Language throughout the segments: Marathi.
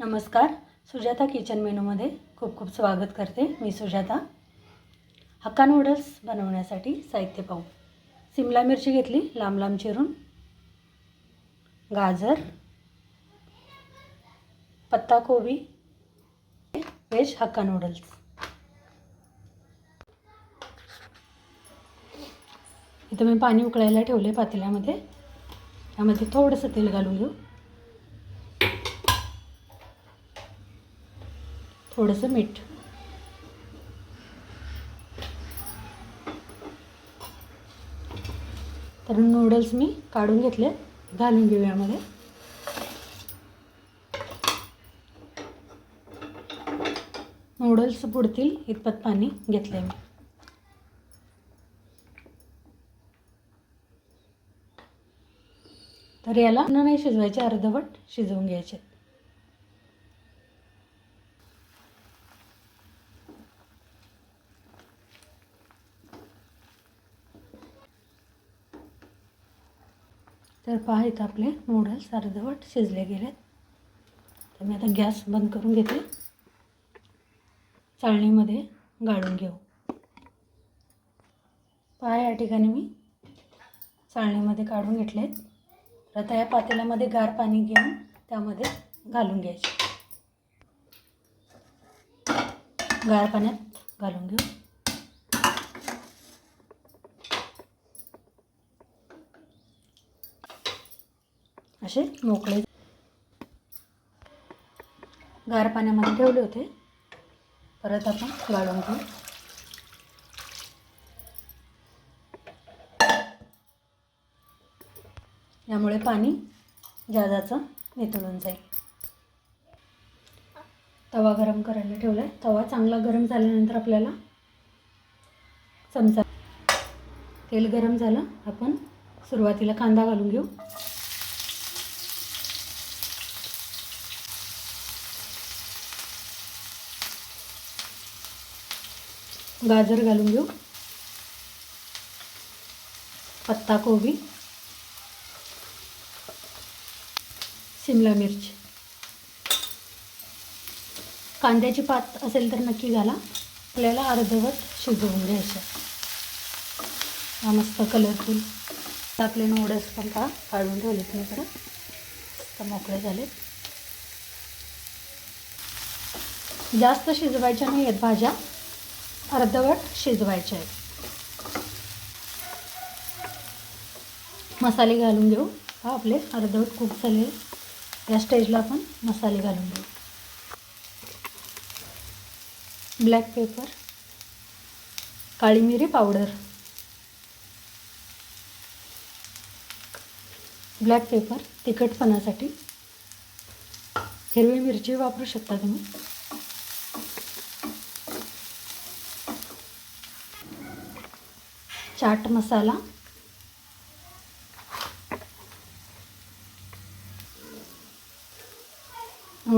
नमस्कार. सुजाता किचन मेनूमध्ये खूप खूप स्वागत करते मी सुजाता. हक्का नूडल्स बनवण्यासाठी साहित्य पाहू. सिमला मिरची घेतली लांब लांब चिरून. गाजर. पत्ताकोबी. व्हेज हक्का नूडल्स इथं मी पाणी उकळायला ठेवले पातेल्यामध्ये. त्यामध्ये थोडंसं तेल घालून घेऊ. थोडंसं मीठ. तर नूडल्स मी काढून घेतले. घालून घेऊ यामध्ये. नूडल्स बुडतील इतपत पाणी घेतले मी. तर याला न नाही शिजवायचे अर्धवट शिजवून घ्यायचे. तर पहा इथं आपले नूडल्स अर्धवट शिजले गेलेत. तर मी आता गॅस बंद करून घेते. चाळणीमध्ये गाळून घेऊ. पहा या ठिकाणी मी चाळणीमध्ये काढून घेतलेत. तर आता या पातेल्यामध्ये गार पाणी घेऊन त्यामध्ये घालून घ्यायचे. गार पाण्यात घालून घेऊ. असे मोकळे. गार पाण्यामध्ये ठेवले होते. परत आपण गाळून घेऊ. यामुळे पाणी जादाचं निथळून जाईल. तवा गरम करायला ठेवला आहे तवा चांगला गरम झाल्यानंतर आपल्याला चमचा तेल गरम झालं आपण सुरुवातीला कांदा घालून घेऊ. गाजर घालून घेऊ. पत्ताकोबी शिमला मिरची. कांद्याची पात असेल तर नक्की घाला. आपल्याला अर्धवट शिजवून घ्यायचं हा मस्त कलरफुल आपले नूडल्स पण का काढून ठेवलेत मी परत तर मोकळे झालेत. जास्त शिजवायच्या नाही आहेत भाज्या. अर्धवट शिजवायच्या आहेत. मसाले घालून घेऊ. हा आपले अर्धवट खूप झाले. या स्टेजला आपण मसाले घालून घेऊ ब्लॅक पेपर काळी मिरी पावडर ब्लॅक पेपर तिखटपणासाठी हिरवी मिरची वापरू शकता तुम्ही. चाट मसाला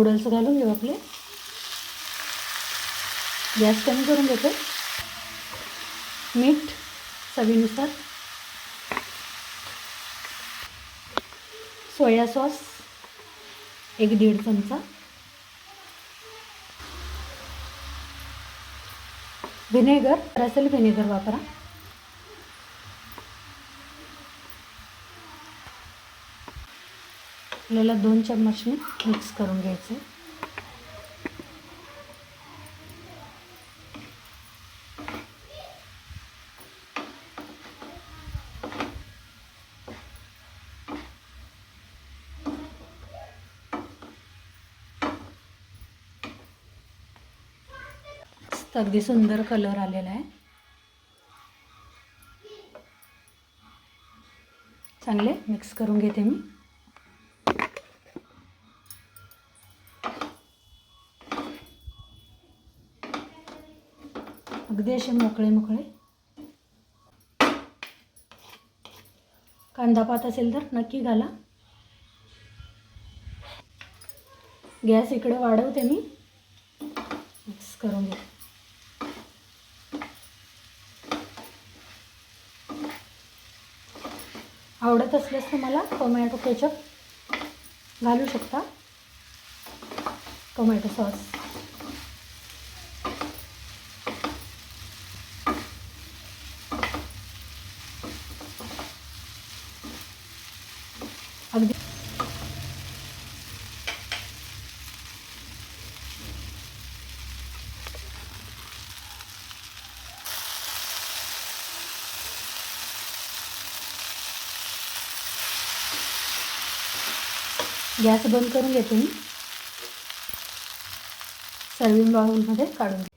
नूडल्स घालून घेऊ आपले. गॅस कमी करून घेतो. मीठ चवीनुसार. सोया सॉस एक दीड चमचा. व्हिनेगर असेल व्हिनेगर वापरा. आपल्याला दोन चम्मचने मिक्स करून घ्यायचे. अगदी सुंदर कलर आलेला आहे. चांगले मिक्स करून घेते मी. अगदी असे मोकळे मोकळे. कांदा पात असेल तर नक्की घाला. गॅस इकडे वाढवते मी. मिक्स करून घ्या आवडत असल्यास तुम्हाला टोमॅटो केचप घालू शकता. Tomato sauce. अगदी गॅस बंद करून घेते मी सर्विंग बाउलमध्ये काढून घे.